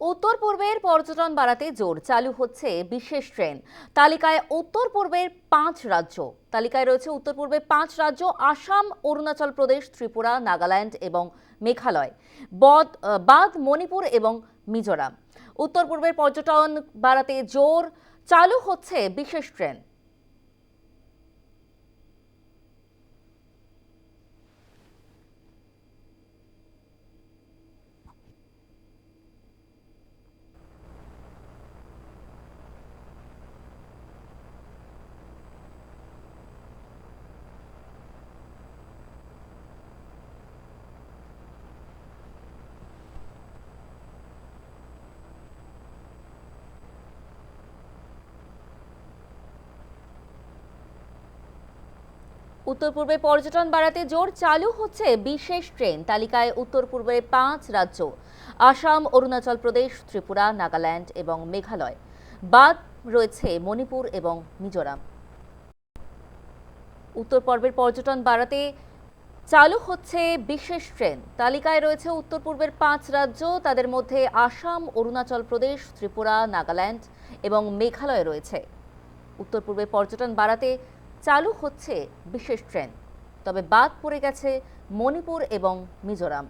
উত্তর পূর্বের পর্যটন বাড়াতে জোর, চালু হচ্ছে বিশেষ ট্রেন। তালিকায় উত্তর পূর্বের পাঁচ রাজ্য, তালিকায় রয়েছে উত্তর পূর্বের পাঁচ রাজ্য, আসাম, অরুণাচল প্রদেশ, ত্রিপুরা, নাগাল্যান্ড এবং মেঘালয়, বদ বাদ, মণিপুর এবং মিজোরাম। উত্তর পূর্বের পর্যটন বাড়াতে জোর, চালু হচ্ছে বিশেষ ট্রেন। উত্তর পূর্বে পর্যটন বাড়াতে জোর চালু হচ্ছে বিশেষ ট্রেন, তালিকায় উত্তর পূর্বের পাঁচ রাজ্য, আসাম, অরুণাচল প্রদেশ, ত্রিপুরা, নাগাল্যান্ড এবং মেঘালয়। বাদ রয়েছে মণিপুর এবং মিজোরাম। উত্তর পর্বের পর্যটন বাড়াতে চালু হচ্ছে বিশেষ ট্রেন, তালিকায় রয়েছে উত্তর পূর্বের পাঁচ রাজ্য, তাদের মধ্যে আসাম, অরুণাচল প্রদেশ, ত্রিপুরা, নাগাল্যান্ড এবং মেঘালয় রয়েছে। উত্তর পূর্বে পর্যটন বাড়াতে চালু হচ্ছে বিশেষ ট্রেন। তবে বাদ পড়ে গেছে মণিপুর এবং মিজোরাম।